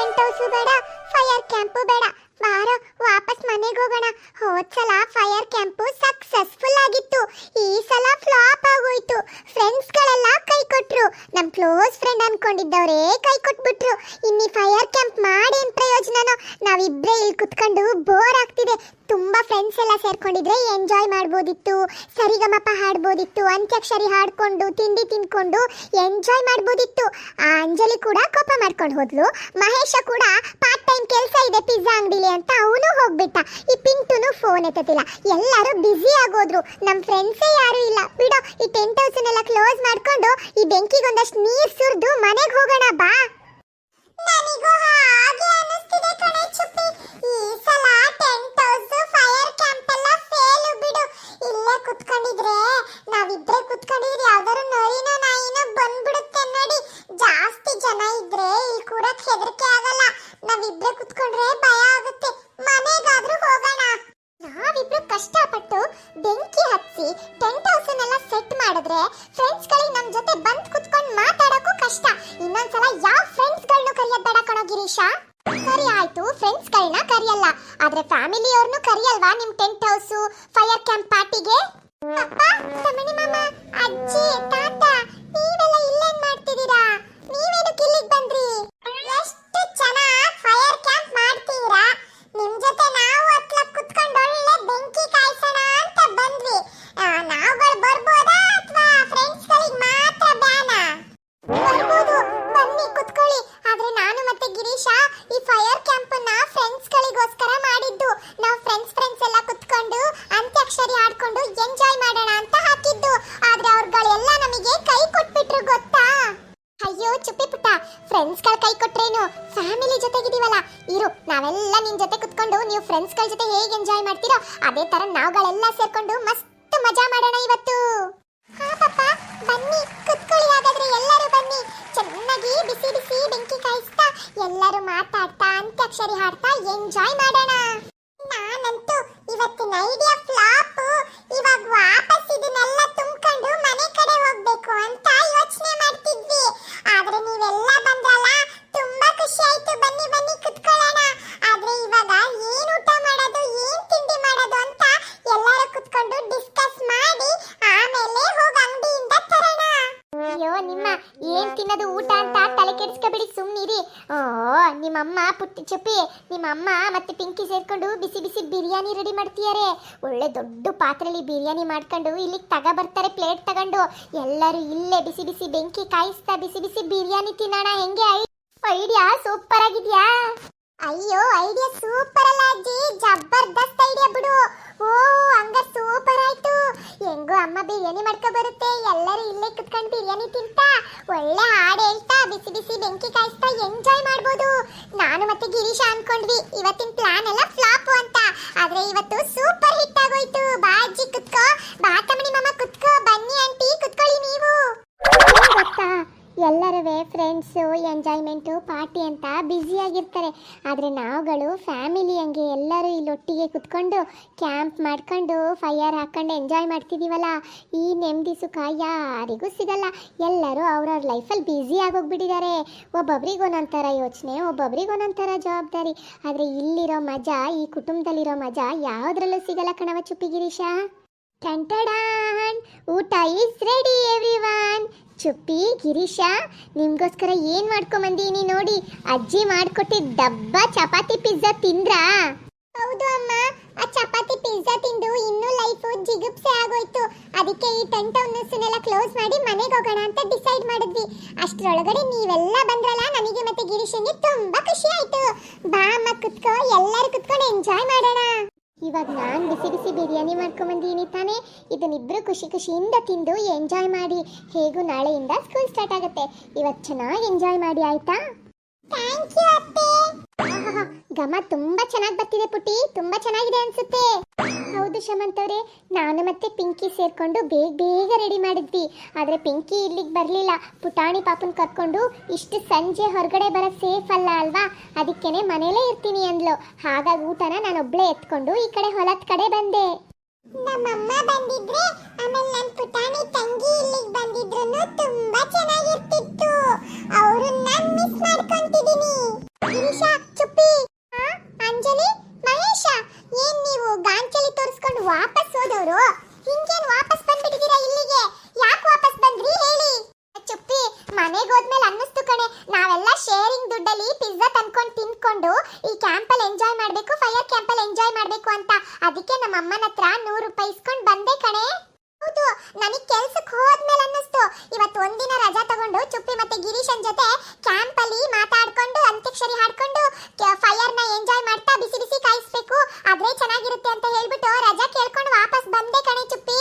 Tent house ಬೇಡ. Fire camp ಬೇಡ. ಬಾರೋ, ವಾಪಸ್ ಮನೆಗೆ ಹೋಗೋಣ. ಹೋದ್ಸಲ ಫೈರ್ ಕ್ಯಾಂಪು ಸಕ್ಸಸ್ಫುಲ್ ಆಗಿತ್ತು. ಈ ಸಲ ಫ್ಲಾಪ್ ಆಗೋಯ್ತು. ಫ್ರೆಂಡ್ಸ್ಗಳೆಲ್ಲ ಕೈ ಕೊಟ್ರು ನಮ್ಮ ಕ್ಲೋಸ್ ಫ್ರೆಂಡ್ ಅನ್ಕೊಂಡಿದ್ದವರೇ ಕೈ ಕೊಟ್ಬಿಟ್ರು ಇನ್ನಿ ಫೈರ್ ಕ್ಯಾಂಪ್ ಮಾಡೇನ್ ಪ್ರಯೋಜನನೋ? ನಾವಿಬ್ರೇ ಇಲ್ಲಿ ಕುತ್ಕೊಂಡು ಬೋರ್ ಆಗ್ತಿದೆ. ತುಂಬ ಫ್ರೆಂಡ್ಸ್ ಎಲ್ಲ ಸೇರ್ಕೊಂಡಿದ್ರೆ ಎಂಜಾಯ್ ಮಾಡ್ಬೋದಿತ್ತು. ಸರಿಗಮಪ ಹಾಡ್ಬೋದಿತ್ತು. ಅಂತ್ಯಾಕ್ಷರಿ ಹಾಡ್ಕೊಂಡು, ತಿಂಡಿ ತಿನ್ಕೊಂಡು ಎಂಜಾಯ್ ಮಾಡ್ಬೋದಿತ್ತು. ಆ ಅಂಜಲಿ ಕೂಡ ಕೋಪ ಮಾಡ್ಕೊಂಡು ಹೋದ್ಲು. ಮಹೇಶ ಕೂಡ ಟೈಮ್ ಕೆಲಸ ಇದೆ ಪಿಜ್ಜಾ ಅಂಗಡಿಲಿ ಅಂತ ಅವನು ಹೋಗ್ಬಿಟ್ಟ. ಈ ಪಿಂಟುನು ಫೋನ್ ಎತ್ತತಿಲ್ಲ ಎಲ್ಲರೂ ಬ್ಯುಸಿ ಆಗೋದ್ರು. ನಮ್ಮ ಫ್ರೆಂಡ್ಸೇ ಯಾರು ಇಲ್ಲ. ಬಿಡೋ, ಈ ಟೆಂಟ್ ಎಲ್ಲ ಕ್ಲೋಸ್ ಮಾಡ್ಕೊಂಡು ಈ ಬೆಂಕಿಗೊಂದಷ್ಟು ನೀರು ಸುರಿದು ಮನೆಗೆ ಹೋಗೋಣ ಬಾ. ಕುತ್ಕೊಂಡ್ರೆ ಭಯ ಆಗುತ್ತೆ. ಮನೆಗಾದ್ರೂ ಹೋಗೋಣ. ನಾವಿಬ್ರು ಕಷ್ಟಪಟ್ಟು ಬೆಂಕಿ ಹಚ್ಚಿ ಟೆಂಟ್ ಹೌಸನ್ನೆಲ್ಲ ಸೆಟ್ ಮಾಡಿದ್ರೆ ಫ್ರೆಂಡ್ಸ್ ಗಳಿಗೆ ನಮ್ ಜೊತೆ ಬಂದ್ ಕುತ್ಕೊಂಡು ಮಾತಾಡಕ್ಕೂ ಕಷ್ಟ. ಇನ್ನೊಂದ್ಸಲ ಯಾವ ಫ್ರೆಂಡ್ಸ್ಗಳನ್ನು ಕರಿಯೋದ್ ಬೇಡ ಕಣೋ ಗಿರೀಶ. ಸರಿ ಆಯ್ತು ಫ್ರೆಂಡ್ಸ್ ಗಳನ್ನ ಕರಿಯಲ್ಲ. ಆದ್ರೆ ಫ್ಯಾಮಿಲಿ ಅವ್ರನ್ನು ಕರಿಯಲ್ವಾ ನಿಮ್ ಟೆಂಟ್ ಹೌಸ್ ಫೈರ್ ಕ್ಯಾಂಪ್ ಪಾರ್ಟಿಗೆ? ಅಪ್ಪ ತಮಣಿ ಮಾಮ, ಅಜ್ಜಿ, ತಾತ, ನೀವೆಲ್ಲ ಇಲ್ಲೇನ್ ಮಾಡ್ತಿದ್ದೀರಾ? ನೀವೇನು ಕಿಲ್ಲಿಗೆ ಬಂದ್ರಿ? ಎಷ್ಟು ಚೆನ್ನಾಗಿ ಫೈರ್ ನಾವೆಲ್ಲ ನಿನ್ ಜೊತೆ ಕುತ್ಕೊಂಡು ನೀವು ಫ್ರೆಂಡ್ಸ್ಗಳ ಜೊತೆ ಹೇಗೆ ಎಂಜಾಯ್ ಮಾಡ್ತೀರೋ ಅದೇ ತರ ನಾವುಗಳೆಲ್ಲ ಸೇರ್ಕೊಂಡು ಮಸ್ತ್ ಮಜಾ ಮಾಡೋಣ ಇವತ್ತು. ಹಾ ಬನ್ನಿ, ಕುತ್ಕೊಳ್ಳಿ ಹಾಗಾದ್ರೆ ಎಲ್ಲರೂ ಬನ್ನಿ. ಚೆನ್ನಾಗಿ ಬಿಸಿ ಬಿಸಿ ಬೆಂಕಿ ಕಾಯಿಸ್ತಾ ಎಲ್ಲರೂ ಮಾತಾಡ್ತಾ, ಅಂತ್ಯಾಕ್ಷರಿ ಹಾಡ್ತಾ ಎಂಜಾಯ್ ಮಾಡೋಣ. ನಾನಂತೂ ಇವತ್ತಿನ ಐಡಿಯಾ ಫ್ಲಾಪ್ ಇವಾಗ ವಾಪಸ್ ಇದನ್ನೆಲ್ಲ ತುಂಬಿಕೊಂಡು ಮನೆ ಕಡೆ ಹೋಗ್ಬೇಕು ಅಂತ ಯೋಚನೆ ಮಾಡ್ತಿದ್ವಿ. ಆದ್ರೆ ನೀವೆಲ್ಲ ಬಂದ್ರಲ್ಲ, ತುಂಬಾ ಖುಷಿ ಆಯ್ತು. ಬನ್ನಿ ಬನ್ನಿ, ಕುತ್ಕೊಳ್ಳೋಣ. ಏನು ಏನ್ ಊಟ ಮಾಡೋದು, ಏನ್ ತಿಂಡಿ ಮಾಡೋದು ಅಂತ ಎಲ್ಲರೂ ಕುತ್ಕೊಂಡು ಡಿಸ್ಕಸ್ ಮಾಡಿ ಆಮೇಲೆ ಹೋಗಿ ಅಂಗಡಿಯಿಂದ ತರೋಣ. ಅಯ್ಯೋ, ನಿಮ್ಮ ಏನ್ ತಿನ್ನೋದು ಊಟ ಅಂತ ತಲೆ ಕೆಡಿಸ್ಕೊಬೇಡಿ ಸುಮ್ಮನಿರಿ ಓ ನಿಮ್ಮಮ್ಮ ಪುಟ್ಟಿ ಚುಪ್ಪಿ, ನಿಮ್ಮಮ್ಮ ಮತ್ತೆ ಪಿಂಕಿ ಸೇರ್ಕೊಂಡು ಬಿಸಿ ಬಿಸಿ ಬಿರಿಯಾನಿ ರೆಡಿ ಮಾಡ್ತೀಯಾರೆ ಒಳ್ಳೆ ದೊಡ್ಡ ಪಾತ್ರೆಯಲ್ಲಿ ಬಿರಿಯಾನಿ ಮಾಡ್ಕೊಂಡು ಇಲ್ಲಿಗೆ ತಗ ಬರ್ತಾರೆ ಪ್ಲೇಟ್ ತಗೊಂಡು. ಎಲ್ಲರೂ ಇಲ್ಲೇ ಬಿಸಿ ಬಿಸಿ ಬೆಂಕಿ ಕಾಯಿಸ್ತಾ ಬಿಸಿ ಬಿಸಿ ಬಿರಿಯಾನಿ ತಿನ್ನೋಣ, ಹೆಂಗೆ ಐಡಿಯಾ? ಸೂಪರ್ ಆಗಿದ್ಯಾ? ಅಯ್ಯೋ ಐಡಿಯಾ ಸೂಪರ್ ಅಲ್ಲ ಅಜ್ಜಿ. ಜಬರ್ದಸ್ತ್ ಐಡಿಯಾ ಬಿಡು. ಓ, ಹಂಗ ಸೂಪರ್ ಆಯ್ತು. ಹೆಂಗೋ ಅಮ್ಮ ಬಿರಿಯಾನಿ ಮಾಡ್ಕೊ ಬರುತ್ತೆ. ಎಲ್ಲರೂ ಇಲ್ಲೇ ಕುತ್ಕೊಂಡು ಬಿರಿಯಾನಿ ತಿಂತಾ, ಒಳ್ಳೆ ಹಾಡು ಹೇಳ್ತಾ, ಬಿಸಿ ಬಿಸಿ ಬೆಂಕಿ ಕಾಯಿಸ್ತಾ ಎಂಜಾಯ್ ಮಾಡ್ಬೋದು. ನಾನು ಮತ್ತೆ ಗಿರೀಶ ಅನ್ಕೊಂಡ್ವಿ. ಇವತ್ತಿನ ಪ್ಲಾನ್ ಎಲ್ಲ ಫ್ಲಾಪ್ ಅಂತ. ಆದ್ರೆ ಇವತ್ತು ಸೂಪರ್ ಹಿಟ್ ಆಗೋಯ್ತು ಬಾ ಅಜ್ಜಿ ಕುತ್ಕೋ ಬಾ ತಮ್ಮಣಿ ಮಾಮ ಕುತ್ಕೋ ಬನ್ನಿ ಆಂಟಿ ಕುತ್ಕೊಳ್ಳಿ ನೀವು ಗೊತ್ತಾ ಎಲ್ಲರೂ ಫ್ರೆಂಡ್ಸು ಎಂಜಾಯ್ಮೆಂಟು, ಪಾರ್ಟಿ ಅಂತ ಬ್ಯುಸಿಯಾಗಿರ್ತಾರೆ ಆದರೆ ನಾವುಗಳು ಫ್ಯಾಮಿಲಿ ಹಂಗೆ ಎಲ್ಲರೂ ಇಲ್ಲಿ ಒಟ್ಟಿಗೆ ಕುತ್ಕೊಂಡು ಕ್ಯಾಂಪ್ ಮಾಡ್ಕೊಂಡು ಫೈಯರ್ ಹಾಕೊಂಡು ಎಂಜಾಯ್ ಮಾಡ್ತಿದ್ದೀವಲ್ಲ ಈ ನೆಮ್ಮದಿ ಸುಖ ಯಾರಿಗೂ ಸಿಗಲ್ಲ. ಎಲ್ಲರೂ ಅವ್ರವ್ರ ಲೈಫಲ್ಲಿ ಬ್ಯುಸಿ ಆಗೋಗ್ಬಿಟ್ಟಿದ್ದಾರೆ. ಒಬ್ಬೊಬ್ರಿಗೆ ಒಂದೊಂಥರ ಯೋಚನೆ, ಒಬ್ಬೊಬ್ರಿಗೆ ಒಂದೊಂಥರ ಜವಾಬ್ದಾರಿ. ಆದರೆ ಇಲ್ಲಿರೋ ಮಜಾ, ಈ ಕುಟುಂಬದಲ್ಲಿರೋ ಮಜಾ ಯಾವುದ್ರಲ್ಲೂ ಸಿಗಲ್ಲ ಕಣವ ಚುಪ್ಪಿ ಗಿರೀಶ. ಟಂಟಡಾನ್ ಊಟ is ready everyone Chuppi, Girisha, ನಿಮ್ಗೋಸ್ಕರ ಏನು ಮಾಡ್ಕೊಂಬಂದೀನಿ ನೋಡಿ, ಅಜ್ಜಿ ಮಾಡ್ಕೊಟ್ಟಿದ್ದ ಡಬ್ಬ ಚಪಾತಿ ಪಿಜ್ಜಾ ತಿಂದ್ರಾ? ಹೌದು ಅಮ್ಮ, ಆ ಚಪಾತಿ ಪಿಜ್ಜಾ ತಿಂದು ಇನ್ನೂ ಲೈಫು ಜಿಗುಪ್ಸೆ ಆಗೋಯ್ತು. ಅದಕ್ಕೆ ಈ ಟೆಂಟ್ ಹೌಸ್ನೆಲ್ಲ ಕ್ಲೋಸ್ ಮಾಡಿ ಮನೆಗೆ ಹೋಗೋಣ ಅಂತ ಡಿಸೈಡ್ ಮಾಡಿದ್ವಿ. ಅಷ್ಟರೊಳಗಡೆ ನೀವೆಲ್ಲ ಬಂದ್ರಲ್ಲ ನನಗೆ ಮತ್ತೆ ಗಿರೀಶನ್ಗೆ ತುಂಬಾ ಖುಷಿ ಆಯಿತು. ಬಾ ಅಮ್ಮ, ಕುತ್ಕೋ, ಎಲ್ಲರೂ ಮಾಡೋಣ ಇವಾಗ ನಾನು ಬಿಸಿ ಬಿಸಿ ಬಿರಿಯಾನಿ ಮಾಡ್ಕೊಂಬಂದೀನಿ ತಾನೇ. ಇದನ್ನಿಬ್ಬರು ಖುಷಿ ಖುಷಿಯಿಂದ ತಿಂದು ಎಂಜಾಯ್ ಮಾಡಿ. ಹೇಗೂ ನಾಳೆಯಿಂದ ಸ್ಕೂಲ್ ಸ್ಟಾರ್ಟ್ ಆಗುತ್ತೆ. ಇವತ್ತು ಚೆನ್ನಾಗಿ ಎಂಜಾಯ್ ಮಾಡಿ, ಆಯ್ತಾ? ಥ್ಯಾಂಕ್ ಯು ಅತ್ತೆ ಘಮ ತುಂಬಾ ಚೆನ್ನಾಗಿ ಬರ್ತಿದೆ ಪುಟಿ ತುಂಬಾ ಚೆನ್ನಾಗಿದೆ ಅನ್ಸುತ್ತೆ. ಹೌದು ಶಮಂತ್ ಅವರೇ, ನಾನು ಮತ್ತೆ ಪಿಂಕಿ ಸೇರ್ಕೊಂಡು ಬೇಗ ಬೇಗ ರೆಡಿ ಮಾಡಿದ್ವಿ. ಆದ್ರೆ ಪಿಂಕಿ ಇಲ್ಲಿಗೆ ಬರಲಿಲ್ಲ. ಪುಟಾಣಿ ಪಾಪನ್ ಕರ್ಕೊಂಡು ಇಷ್ಟು ಸಂಜೆ ಹೊರಗಡೆ ಬರೋದು ಸೇಫ್ ಅಲ್ಲ ಅಲ್ವಾ? ಅದಕ್ಕೇನೆ ಮನೇಲೇ ಇರ್ತೀನಿ ಅಂದ್ಲು. ಹಾಗಾಗಿ ಊಟನ ನಾನು ಒಬ್ಳೆ ಎತ್ಕೊಂಡು ಈ ಕಡೆ ಹೊಲದ ಕಡೆ ಬಂದೆ. ಬಂದಿದ್ರೆ, ಆಮೇಲೆ ಪುಟಾಣಿ ತಂಗಿ ಇಲ್ಲಿಗೆ ಬಂದಿದ್ರು ತುಂಬಾ ಚೆನ್ನಾಗಿರ್ತಿತ್ತು. ಬಂದಿದ್ದ ಅಂಜಲಿ, ಮಹೇಶ, ಏನ್ ನೀವು ಗಾಂಚಲಿ ತೋರಿಸ್ಕೊಂಡು ವಾಪಸ್ ಹೋದವರು? ಹಿಂಗೇನ್ ವಾಪಸ್ ಬಂದ್ಬಿಟ್ಟಿದೀರಾ ಇಲ್ಲಿಗೆ? ಯಾಕೆ ವಾಪಸ್ ಬಂದ್ರಿ ಹೇಳಿ? ಚುಪ್ಪಿ, ಮನೆಗೆ ಹೋದ್ಮೇಲೆ ಅನ್ನಿಸ್ತು ಕಣೆ. ನಾವೆಲ್ಲ ಶೇರಿಂಗ್ ದುಡ್ಡಲ್ಲಿ ಪಿಜ್ಜಾ ತಂದ್ಕೊಂಡು ತಿನ್ಕೊಂಡು ಈ ಕ್ಯಾಂಪಲ್ಲಿ ಎಂಜಾಯ್ ಮಾಡಬೇಕು ಫೈರ್ ಕ್ಯಾಂಪಲ್ಲಿ ಎಂಜಾಯ್ ಮಾಡಬೇಕು ಅಂತ. ಅದಕ್ಕೆ ನಮ್ಮ ಅಮ್ಮನ ಹತ್ರ ನೂರು ರೂಪಾಯಿ ಇಸ್ಕೊಂಡು ಬಂದೆ ಕಣೆ. ನನಗೆ ಕೆಲಸಕ್ಕೆ ಹೋದ್ಮೇಲೆ ಅನ್ನಿಸ್ತು. ಇವತ್ತು ಒಂದಿನ ರಜಾ ತಗೊಂಡು ಚುಪ್ಪಿ ಮತ್ತೆ ಗಿರೀಶನ್ ಜೊತೆ ಕ್ಯಾಂಪ್ ಅಲ್ಲಿ ಮಾತಾಡ್ಕೊಂಡು ಅಂತ್ಯಕ್ಷರಿ ಹಾಡ್ಕೊಂಡು ಫೈರ್ನ ಎಂಜಾಯ್ ಮಾಡ್ತಾ ಬಿಸಿ ಬಿಸಿ ಕಾಯಿಸ್ಬೇಕು. ಅದೇ ಚೆನ್ನಾಗಿರುತ್ತೆ ಅಂತ ಹೇಳ್ಬಿಟ್ಟು ರಜಾ ಕೇಳ್ಕೊಂಡು ವಾಪಸ್ ಬಂದೆ ಕಣೆ ಚುಪ್ಪಿ.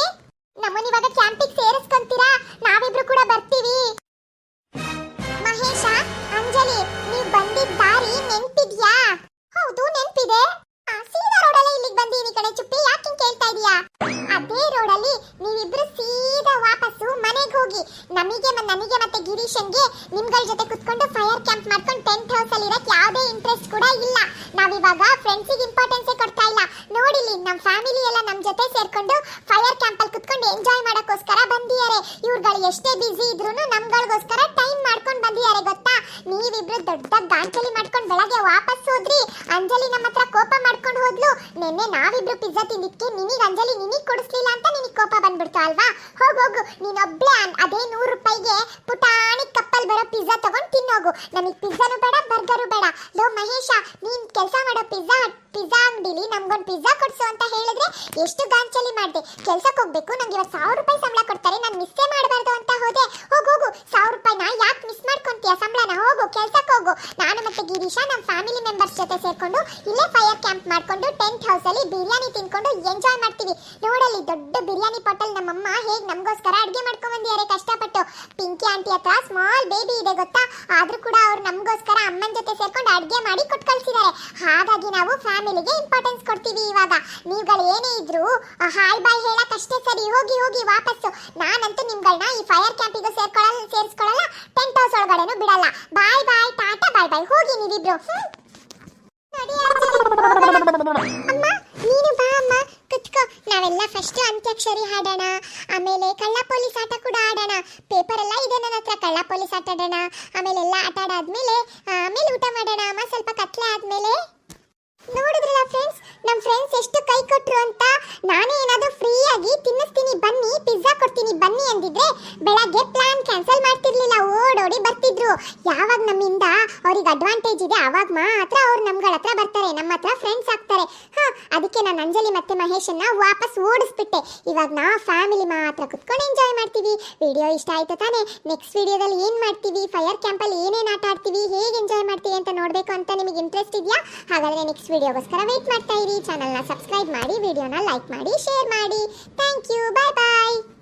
ನಮಗೆ ನನಗೆ ಮತ್ತೆ ಗಿರೀಶನ್ಗೆ ನಿಮ್ಗಳ ಜೊತೆ ಕುತ್ಕೊಂಡು ಫೈರ್ ಕ್ಯಾಂಪ್ ಮಾಡ್ಕೊಂಡು ಟೆಂಟ್ ಹೌಸ್ ಅಲ್ಲಿ ಇರಕ್ಕೆ ಯಾವುದೇ ಇಂಟ್ರೆಸ್ಟ್ ಕೂಡ ಇಲ್ಲ. ನಾವಿವಾಗ ಫ್ರೆಂಡ್ಸಿಗೆ ಇಂಪಾರ್ಟೆನ್ಸೇ ಕೊಡ್ತಾ ಇಲ್ಲ. ನೋಡಿಲಿ ನಮ್ಮ ಫ್ಯಾಮಿಲಿ ಎಲ್ಲ ನಮ್ಮ ಜೊತೆ ಸೇರ್ಕೊಂಡು ಫೈರ್ ಕ್ಯಾಂಪ್ ಅಲ್ಲಿ ಕುತ್ಕೊಂಡು ಎಂಜಾಯ್ ಬಂದಿದ್ದಾರೆ. ಇವ್ರುಗಳು ಎಷ್ಟೇ ಬಿಸಿ ಇದ್ರು ನಮ್ಗಳಿಗೋಸ್ಕರ ಟೈಮ್ ಮಾಡ್ಕೊಂಡು ಬಂದಿದ್ದಾರೆ, ಗೊತ್ತಾ? ನೀವಿಬ್ರು ದೊಡ್ಡ ಗಾಂಚಲಿ ಮಾಡ್ಕೊಂಡು ಬೆಳಗ್ಗೆ ವಾಪಸ್ ಹೋದ್ರಿ. ಅಂಜಲಿ ನಮ್ಮ ಹತ್ರ ಕೋಪ ಮಾಡ್ಕೊಂಡು ಹೋದ್ಲು. ನಿನ್ನೆ ನಾವಿಬ್ರು ಪಿಜ್ಜಾ ತಿಂದಿದ್ಕೆ ನಿನಗೆ ಅಂಜಲಿ ನಿನಗೆ ಕೊಡಿಸ್ಲಿಲ್ಲ ಅಂತ ನಿನಗೆ ಕೋಪ ಬಂದ್ಬಿಡ್ತು ಅಲ್ವಾ? ಹೋಗ್ ಹೋಗು, ನೀನೊಬ್ಳೆ ಅದೇ ನೂರು ರೂಪಾಯಿಗೆ ಪಿಜ್ಜಾ ತಗೊಂಡು ತಿನ್ನೋಗು. ನಮಗೆ ಪಿಜ್ಜಾನು ಬೇಡ ಬರ್ಗರು ಬೇಡ. ಲೋ, ಮಹೇಶ, ನೀನ್ ಕೆಲಸ ಮಾಡೋ ಪಿಜ್ಜಾ ಪಿಜ್ಜಾ ಅಂಗಡಿಲಿ ನಮ್ಗೊಂದು ಪಿಜ್ಜಾ ಕೊಡ್ಸು ಅಂತ ಹೇಳಿದ್ರೆ ಎಷ್ಟು ಗಾಂಚಲಿ ಮಾಡಿದೆ. ಕೆಲ್ಸಕ್ಕೆ ಹೋಗ್ಬೇಕು, ನಂಗೆ ಇವತ್ತು ಸಾವಿರ ರೂಪಾಯಿ ಸಂಬಳ ಕೊಡ್ತಾರೆ, ನಾನು ಮಿಸ್ಸೇ ಮಾಡಬಾರ್ದು ಅಂತ ಹೋದೆ. ಹೋಗು ಹೋಗು. ಸಾವಿರ ರೂಪಾಯಿನ ಯಾಕೆ ಮಿಸ್ ಮಾಡ್ಕೊಂತೀಯ ಸಂಬಳನ? ಹೋಗು ಕೆಲ್ಸಕ್ಕೆ ಹೋಗು. ನಾನು ಮತ್ತೆ ಗಿರೀಶ ನಮ್ಮ ಫ್ಯಾಮಿಲಿ ಮೆಂಬರ್ಸ್ ಜೊತೆ ಸೇರ್ಕೊಂಡು ಇಲ್ಲೇ ಫೈರ್ ಕ್ಯಾಂಪ್ ಮಾಡ್ಕೊಂಡು ಟೆಂಟ್ ಹೌಸ್ ಅಲ್ಲಿ ಬಿರಿಯಾನಿ ತಿನ್ಕೊಂಡು ಎಂಜಾಯ್ ಮಾಡ್ತೀವಿ. ನೋಡಲ್ಲಿ ದೊಡ್ಡ ಬಿರಿಯಾನಿ ಪಾಟಲ್ ನಮ್ಮಮ್ಮ ಹೇಗೆ ನಮಗೋಸ್ಕರ ಅಡುಗೆ ಮಾಡ್ಕೊಂಡು ಬಂದಿದ್ದಾರೆ ಕಷ್ಟಪಟ್ಟು ಪಿಂಕಿ ಆಂಟಿ ಹತ್ರ ಸ್ಮಾಲ್ ಬೇಬಿ ಇದೆ ಗೊತ್ತಾ? ಆದ್ರೂ ಕೂಡ ಅವ್ರು ನಮಗೋಸ್ಕರ ಅಮ್ಮನ ಜೊತೆ ಸೇರ್ಕೊಂಡು ಅಡುಗೆ ಮಾಡಿ ಕೊಟ್ಟು ಕಳ್ಸಿದ್ದಾರೆ. ಹಾಗಾಗಿ ನಾವು ಫ್ಯಾಮಿಲಿಗೆ ಇಂಪಾರ್ಟೆನ್ಸ್ ಕೊಡ್ತೀವಿ ಇವಾಗ. ನೀವುಗಳು ಏನೇ ಇದ್ರು ಹಾಯ್ ಬಾಯ್ ಹೇಳಕ್ ಅಷ್ಟೇ ಸರಿ. ಹೋಗಿ ಹೋಗಿ, ವಾಪಸ್ಸು. ನಾನಂತೂ ನಿಮ್ಗಳನ್ನ ಈ ಫೈರ್ ಕ್ಯಾಂಪಿಗೂ ಸೇರ್ಕೊಳ್ಳಲ್ಲ ಸೇರಿಸ್ಕೊಳ್ಳಲ್ಲ ಟೆಂಟ್ ಹೌಸ್ ಒಳಗಡೆನೂ ಬಿಡಲ್ಲ. ಬಾಯ್ ಬಾಯ್, ಟಾಟಾ, ಬಾಯ್ ಬಾಯ್. ಹೋಗಿ ನೀವಿಬ್ರು. ಅಮ್ಮ ನೀನು ಬಾ ಅಮ್ಮ ಕುತ್ಕೋ ನಾವೆಲ್ಲ ಫಸ್ಟ್ ಅಂತ್ಯಾಕ್ಷರಿ ಹಾಡೋಣ. ಆಮೇಲೆ ಕಳ್ಳ ಪೊಲೀಸ್ ಆಟ ಕೂಡ ಆಡೋಣ. ಪೇಪರ್ ಎಲ್ಲ ಇದೆ ನನ್ನ ಹತ್ರ, ಕಳ್ಳ ಪೊಲೀಸ್ ಆಟ ಆಡೋಣ. ಆಮೇಲೆ ಎಲ್ಲ ಆಟ ಆಡಾದ್ಮೇಲೆ ಆಮೇಲೆ ಊಟ ಮಾಡೋಣ. ಅಮ್ಮ ಸ್ವಲ್ಪ ಕತ್ಲೆ ಆದ್ಮೇಲೆ. ನೋಡಿದ್ರಲ್ಲ ಫ್ರೆಂಡ್ಸ್ ನಮ್ಮ ಫ್ರೆಂಡ್ಸ್ ಎಷ್ಟು ಕೈ ಕೊಟ್ರು ಅಂತ? ನಾನೇ ಏನಾದರೂ ಫ್ರೀಯಾಗಿ ತಿನ್ನಿಸ್ತೀನಿ, ಬನ್ನಿ ಪಿಜ್ಜಾ ಕೊಡ್ತೀನಿ, ಬನ್ನಿ ಅಂದಿದ್ರೆ ಬೆಳಗ್ಗೆ ಪ್ಲಾನ್ ಕ್ಯಾನ್ಸಲ್ ಬರ್ತಿದ್ರು ಯಾವಾಗ ನಮ್ಮಿಂದ ಅವ್ರಿಗೆ ಅಡ್ವಾಂಟೇಜ್ ಇದೆ, ಅವಾಗ ಮಾತ್ರ ಅವ್ರು ನಮ್ಗಳ ಹತ್ರ ಬರ್ತಾರೆ, ನಮ್ಮ ಹತ್ರ ಫ್ರೆಂಡ್ಸ್ ಆಗ್ತಾರೆ. ಹಾ, ಅದಕ್ಕೆ ನಾನು ಅಂಜಲಿ ಮತ್ತೆ ಮಹೇಶನ್ನ ವಾಪಸ್ ಓಡಿಸ್ಬಿಟ್ಟೆ. ಇವಾಗ ನಾವು ಫ್ಯಾಮಿಲಿ ಮಾತ್ರ ಕುತ್ಕೊಂಡು ಎಂಜಾಯ್ ಮಾಡ್ತೀವಿ. ವಿಡಿಯೋ ಇಷ್ಟ ಆಯ್ತು ತಾನೇ? ನೆಕ್ಸ್ಟ್ ವಿಡಿಯೋದಲ್ಲಿ ಏನು ಮಾಡ್ತೀವಿ? ಫೈರ್ ಕ್ಯಾಂಪಲ್ಲಿ ಏನೇನು ಆಟ ಆಡ್ತೀವಿ? ಹೇಗೆ ಎಂಜಾಯ್ ಮಾಡ್ತೀವಿ ಅಂತ ನೋಡಬೇಕು ಅಂತ ನಿಮಗೆ ಇಂಟ್ರೆಸ್ಟ್ ಇದೆಯಾ? ಹಾಗಾದರೆ ನೆಕ್ಸ್ಟ್ ವಿಡಿಯೋಗೋಸ್ಕರ ವೆಯ್ಟ್ ಮಾಡ್ತಾ ಇರಿ. ಚಾನಲ್ನ ಸಬ್ಸ್ಕ್ರೈಬ್ ಮಾಡಿ ವಿಡಿಯೋನ ಲೈಕ್ ಮಾಡಿ ಶೇರ್ ಮಾಡಿ. Thank you bye bye